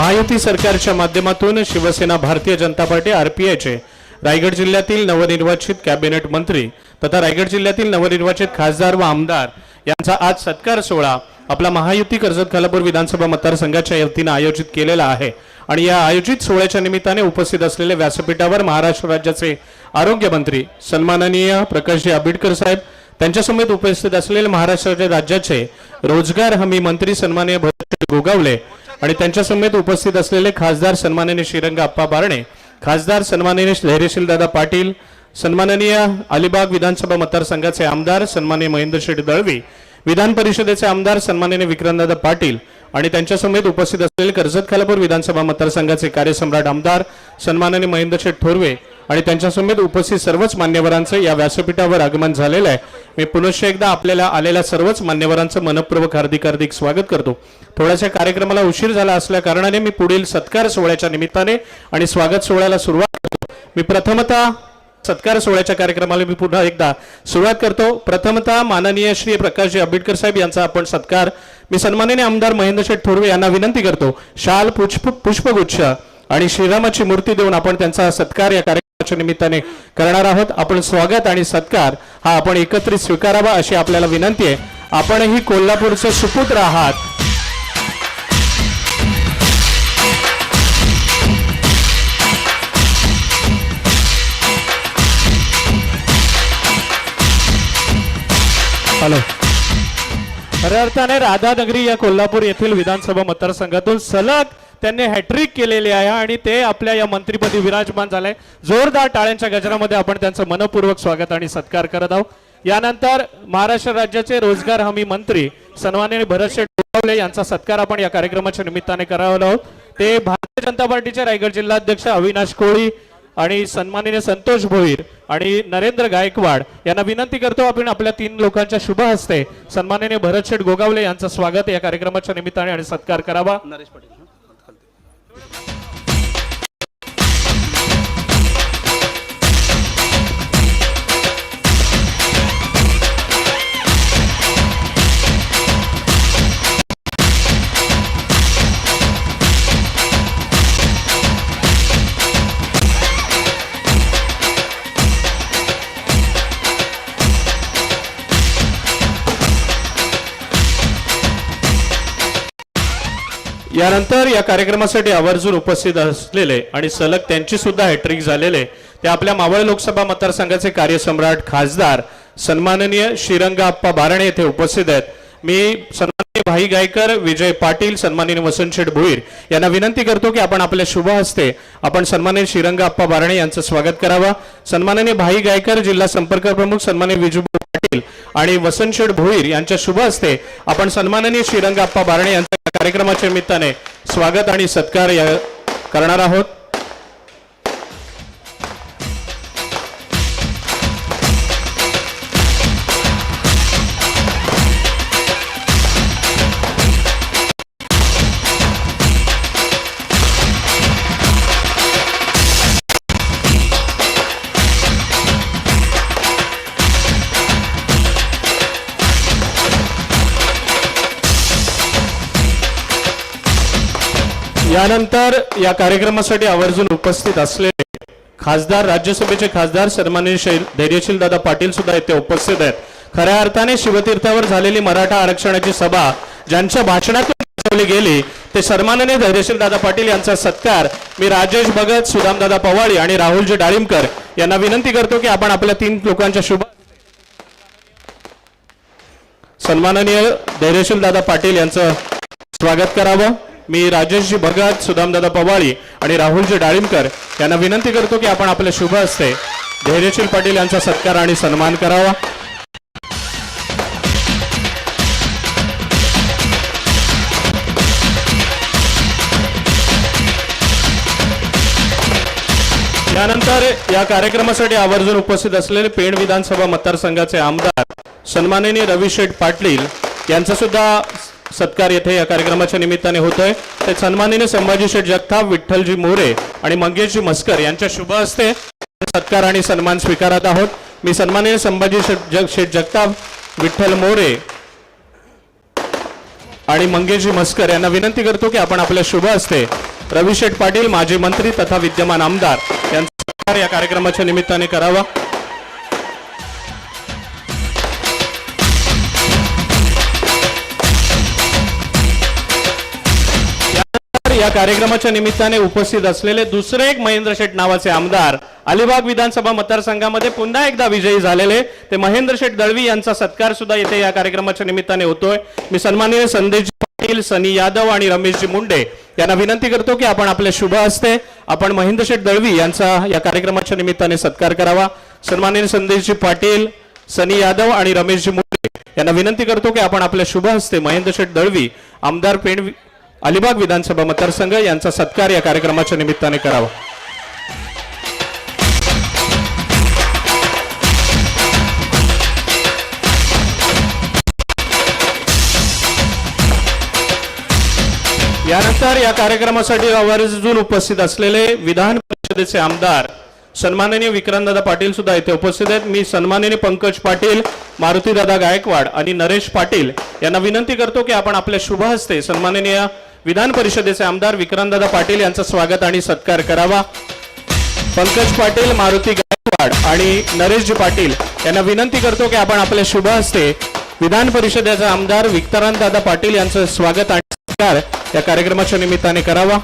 महायुती सरकारच्या माध्यमातून शिवसेना भारतीय जनता पार्टी आरपीआयचे रायगड जिल्ह्यातील नवनिर्वाचित कॅबिनेट मंत्री तथा रायगड जिल्ह्यातील नवनिर्वाचित खासदार व आमदार यांचा आज सत्कार सोहळा आपला महायुती कर्जत खालापूर विधानसभा मतदारसंघाच्या वतीनं आयोजित केलेला आहे. आणि या आयोजित सोहळ्याच्या निमित्ताने उपस्थित असलेल्या व्यासपीठावर महाराष्ट्र राज्याचे आरोग्यमंत्री सन्माननीय प्रकाशजी आंबेडकर साहेब त्यांच्यासमवेत उपस्थित असलेले महाराष्ट्र राज्याचे रोजगार हमी मंत्री सन्माननीय भरत गोगावले आणि त्यांच्यासमेत उपस्थित असलेले खासदार सन्माननीय श्रीरंग आप्पा बारणे खासदार सन्माननीय धैर्यशील दादा पाटील सन्माननीय अलिबाग विधानसभा मतदारसंघाचे आमदार सन्माननीय महेंद्र शेठ दळवी विधान परिषदेचे आमदार सन्माननीय विक्रमदादा पाटील आणि त्यांच्यासमेत उपस्थित असलेले कर्जत खालापूर विधानसभा मतदारसंघाचे कार्यसम्राट आमदार सन्माननीय महेंद्र शेठ थोरवे आणि त्यांच्यासमेत उपस्थित सर्वच मान्यवरांचं या व्यासपीठावर आगमन झालेलं आहे. मी पुनश्च एकदा आपल्याला आलेल्या सर्वच मान्यवरांचं मनपूर्वक हार्दिक हार्दिक स्वागत करतो. थोड्याशा कार्यक्रमाला उशीर झाला असल्या कारणाने मी पुढील सत्कार सोहळ्याच्या निमित्ताने आणि स्वागत सोहळ्याला सुरुवात करतो. मी प्रथमतः सत्कार सोहळ्याच्या कार्यक्रमाला मी पुन्हा एकदा सुरुवात करतो. प्रथमतः माननीय श्री प्रकाशजी आंबेडकर साहेब यांचा आपण सत्कार मी सन्माननीय आमदार महेंद्र शेठ थोरवे यांना विनंती करतो. शाल पुष्प पुष्पगुच्छ आणि श्रीरामाची मूर्ती देऊन आपण त्यांचा सत्कार या कार्यक्रम निमित्ताने करणार आहोत. आपण स्वागत आणि सत्कार हा आपण एकत्रित स्वीकारावा अशी आपल्याला विनंती आहे. आपणही कोल्हापूरचे सुपुत्र आहात. हॅलो. खऱ्या अर्थाने राधानगरी या कोल्हापूर येथील विधानसभा मतदारसंघातून सलग त्यांनी हॅट्रिक केलेली आहे आणि ते आपल्या या मंत्रीपदी विराजमान झाले. जोरदार टाळ्यांच्या गजरामध्ये आपण त्यांचं मनपूर्वक स्वागत आणि सत्कार करत आहोत. यानंतर महाराष्ट्र राज्याचे रोजगार हमी मंत्री सन्माने भरतशेठ गोगावले यांचा सत्कार आपण या कार्यक्रमाच्या निमित्ताने करावं आहोत. ते भारतीय जनता पार्टीचे रायगड जिल्हाध्यक्ष अविनाश कोळी आणि सन्माननीय संतोष भोईर आणि नरेंद्र गायकवाड यांना विनंती करतो आपण आपल्या तीन लोकांच्या शुभ हस्ते सन्माननीय भरतशेठ गोगावले यांचं स्वागत या कार्यक्रमाच्या निमित्ताने आणि सत्कार करावा. नरेश यानंतर या कार्यक्रमासाठी आवर्जून उपस्थित असलेले आणि सलग त्यांची सुद्धा हॅट्रिक झालेले ते आपल्या मावळ लोकसभा मतदारसंघाचे कार्यसम्राट खासदार सन्माननीय श्रीरंगा आप्पा बारणे येथे उपस्थित आहेत. मी सन्माननीय भाई गायकर विजय पाटील सन्माननीय वसंतशेठ भोईर यांना विनंती करतो की आपण आपल्या शुभ हस्ते आपण सन्माननीय श्रीरंगा आप्पा बारणे यांचं स्वागत करावं. सन्माननीय भाई गायकर जिल्हा संपर्क प्रमुख सन्माननीय विजू पाटील आणि वसंतशेठ भोईर यांच्या शुभ हस्ते आपण सन्माननीय श्रीरंगाप्पा बारणे यांच्या कार्यक्रमाच्या निमित्ताने स्वागत आणि सत्कार करणार आहोत. यानंतर या कार्यक्रमासाठी आवर्जून उपस्थित असलेले खासदार राज्यसभेचे खासदार सन्मान्य धैर्यशील दादा पाटील सुद्धा येथे उपस्थित आहेत. खऱ्या अर्थाने शिवतीर्थावर झालेली मराठा आरक्षणाची सभा ज्यांच्या भाषणातून बसवली गेली ते सन्माननीय धैर्यशील दादा पाटील यांचा सत्कार मी राजेश भगत सुदामदादा पवाळी आणि राहुलजी डाळिंबकर यांना विनंती करतो की आपण आपल्या तीन लोकांच्या शुभ सन्माननीय धैर्यशील दादा पाटील यांचं स्वागत करावं. मी राजेशजी भगत सुदामदादा पवाळी आणि राहुलजी डाळिंबकर यांना विनंती करतो की आपण आपल्या शुभ असते धैर्यशील पाटील यांचा सत्कार आणि सन्मान करावा. त्यानंतर या कार्यक्रमासाठी आवर्जून उपस्थित असलेले पेण विधानसभा मतदारसंघाचे आमदार सन्माननीय रविशेठ पाटील यांचा सुद्धा सत्कार येथे या कार्यक्रमाच्या निमित्ताने होत आहे ते सन्मानिने संभाजी शेठ जगताप विठ्ठलजी मोरे आणि मंगेशजी मस्कर यांच्या शुभ हस्ते सत्कार आणि सन्मान स्वीकारत आहोत. मी सन्मानिने संभाजी शेठ जग शेठ जगताप विठ्ठल मोरे आणि मंगेशजी मस्कर यांना विनंती करतो की आपण आपल्या शुभ हस्ते रविशेठ पाटील माजी मंत्री तथा विद्यमान आमदार यांचा या कार्यक्रमाच्या निमित्ताने करावा. या कार्यक्रमाच्या निमित्ताने उपस्थित असलेले दुसरे एक महेंद्र शेठ नावाचे आमदार अलिबाग विधानसभा मतदारसंघामध्ये पुन्हा एकदा विजयी झालेले ते महेंद्र शेठ दळवी यांचा सत्कार सुद्धा येथे या कार्यक्रमाच्या निमित्ताने होतोय. मी सन्माननीय संदेशजी पाटील सनी यादव आणि रमेशजी मुंडे यांना विनंती करतो की आपण आपल्या शुभ असते आपण महेंद्र शेठ दळवी यांचा या कार्यक्रमाच्या निमित्ताने सत्कार करावा. सन्माननीय संदेशजी पाटील सनी यादव आणि रमेशजी मुंडे यांना विनंती करतो की आपण आपल्या शुभ हस्ते महेंद्र शेठ दळवी आमदार पेण अलिबाग विधानसभा मतदारसंघ यांचा सत्कार या कार्यक्रमाच्या निमित्ताने करावा. यानंतर या कार्यक्रमासाठी आवर्जून उपस्थित असलेले विधान परिषदेचे आमदार सन्माननीय विक्रांतदादा पाटील सुद्धा इथे उपस्थित आहेत. मी सन्माननीय पंकज पाटील मारुतीदादा गायकवाड आणि नरेश पाटील यांना विनंती करतो की आपण आपल्या शुभ हस्ते सन्माननीय विधान परिषदेचे आमदार विक्रांतदादा पाटील यांचं स्वागत आणि सत्कार करावा. पंकज पाटील मारुती गायकवाड आणि नरेशजी पाटील यांना विनंती करतो की आपण आपल्या शुभ हस्ते विधान परिषदेचे आमदार विक्रांतदादा पाटील यांचं स्वागत आणि सत्कार या कार्यक्रमाच्या निमित्ताने करावा.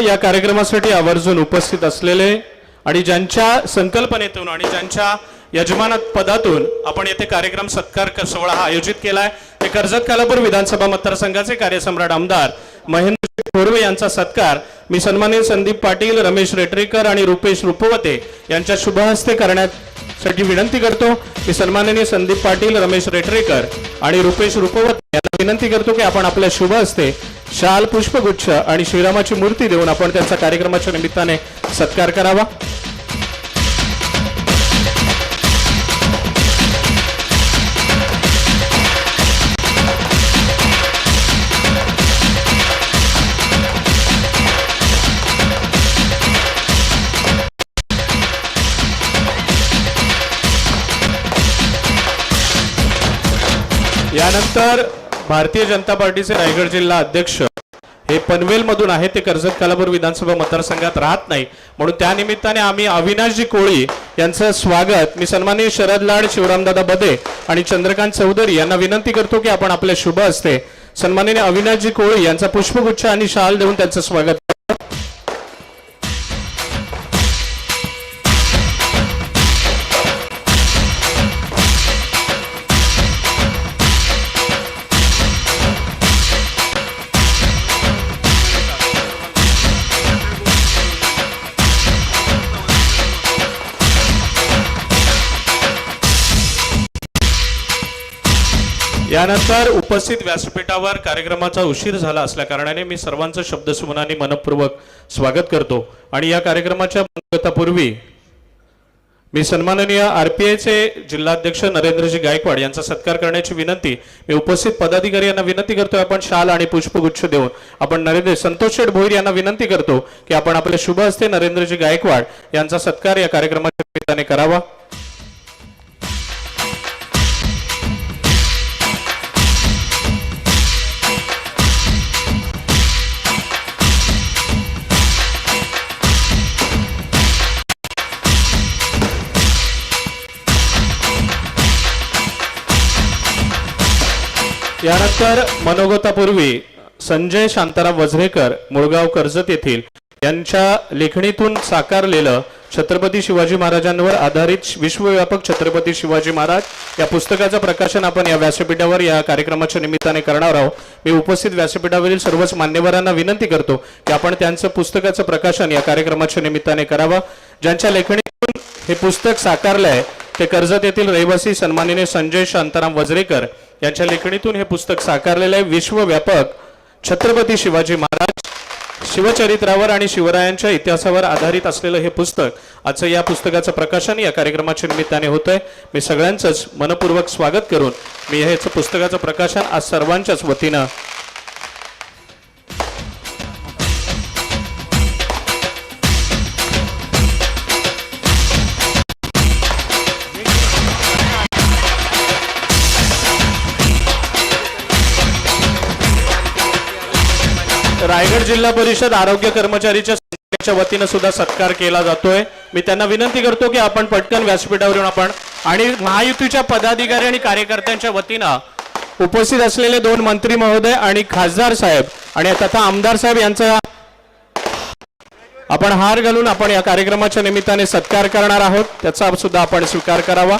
या कार्यक्रमासाठी आवर्जून उपस्थित असलेले आणि ज्यांच्या संकल्पनेतून आणि ज्यांच्या यजमान पदातून आपण येथे कार्यक्रम सत्कार क- सोहळा हा आयोजित केलाय ते कर्जत कालापूर विधानसभा मतदारसंघाचे कार्यसम्राट आमदार महेंद्र थोरवे यांचा सत्कार मी सन्मानित संदीप पाटील रमेश रेटरेकर आणि रुपेश रुपवते यांच्या शुभहस्ते करण्यासाठी विनंती करतो. की सन्माननीय संदीप पाटील रमेश रेटरेकर आणि रुपेश रुपवते यांना विनंती करतो की आपण आपल्या शुभ हस्ते शाल पुष्पगुच्छ आणि श्रीरामाची मूर्ती देऊन आपण त्यांचा कार्यक्रमाच्या निमित्ताने सत्कार करावा. यानंतर भारतीय जनता पार्टीचे रायगड जिल्हा अध्यक्ष हे पनवेल मधून आहे ते कर्जत कालापूर विधानसभा मतदारसंघात राहत नाही. म्हणून त्या निमित्ताने आम्ही अविनाशजी कोळी यांचं स्वागत मी सन्माननीय शरद लाड शिवरामदादा बदे आणि चंद्रकांत चौधरी यांना विनंती करतो की आपण आपल्या शुभ असते सन्माननीय अविनाशजी कोळी यांचा पुष्पगुच्छ आणि शाल देऊन त्यांचं स्वागत यानंतर उपस्थित व्यासपीठावर कार्यक्रमाचा उशीर झाला असल्या कारणाने मी सर्वांचं शब्दसुमनाने मनपूर्वक स्वागत करतो. आणि या कार्यक्रमाच्या पूर्वी मी सन्माननीय आरपीआयचे जिल्हाध्यक्ष नरेंद्रजी गायकवाड यांचा सत्कार करण्याची विनंती मी उपस्थित पदाधिकारी यांना विनंती करतोय आपण शाल आणि पुष्पगुच्छ देऊन. आपण नरेंद्र संतोष शेठ भोईर यांना विनंती करतो की आपण आपले शुभ हस्ते नरेंद्रजी गायकवाड यांचा सत्कार या कार्यक्रमाच्या निमित्ताने करावा. यानंतर मनोगतापूर्वी संजय शांताराम वझरेकर मुळगाव कर्जत येथील यांच्या लेखणीतून साकारलेलं छत्रपती शिवाजी महाराजांवर आधारित विश्वव्यापक छत्रपती शिवाजी महाराज या पुस्तकाचं प्रकाशन आपण या व्यासपीठावर या कार्यक्रमाच्या निमित्ताने करणार आहोत. मी उपस्थित व्यासपीठावरील सर्वच मान्यवरांना विनंती करतो की आपण त्यांचं पुस्तकाचं प्रकाशन या कार्यक्रमाच्या निमित्ताने करावं. ज्यांच्या लेखणीतून हे पुस्तक साकारलं आहे ते कर्जत येथील रहिवासी सन्मानिने संजय शांताराम वजरेकर यांच्या लेखणीतून हे पुस्तक साकारलेलं आहे. विश्वव्यापक छत्रपती शिवाजी महाराज शिवचरित्रावर आणि शिवरायांच्या इतिहासावर आधारित असलेलं हे पुस्तक आजचं या पुस्तकाचं प्रकाशन या कार्यक्रमाच्या निमित्ताने होतंय. मी सगळ्यांचंच मनपूर्वक स्वागत करून मी ह्याचं पुस्तकाचं प्रकाशन आज सर्वांच्याच वतीनं रायगड जिल्हा परिषद आरोग्य कर्मचारीच्या संघटनेच्या वतीनं सुद्धा सत्कार केला जातोय. मी त्यांना विनंती करतो की आपण पटकन व्यासपीठावरून आपण आणि महायुतीच्या पदाधिकारी आणि कार्यकर्त्यांच्या वतीनं उपस्थित असलेले दोन मंत्री महोदय आणि खासदार साहेब आणि तथा आमदार साहेब यांचा आपण हार घालून आपण या कार्यक्रमाच्या निमित्ताने सत्कार करणार आहोत. त्याचा सुद्धा आपण स्वीकार करावा.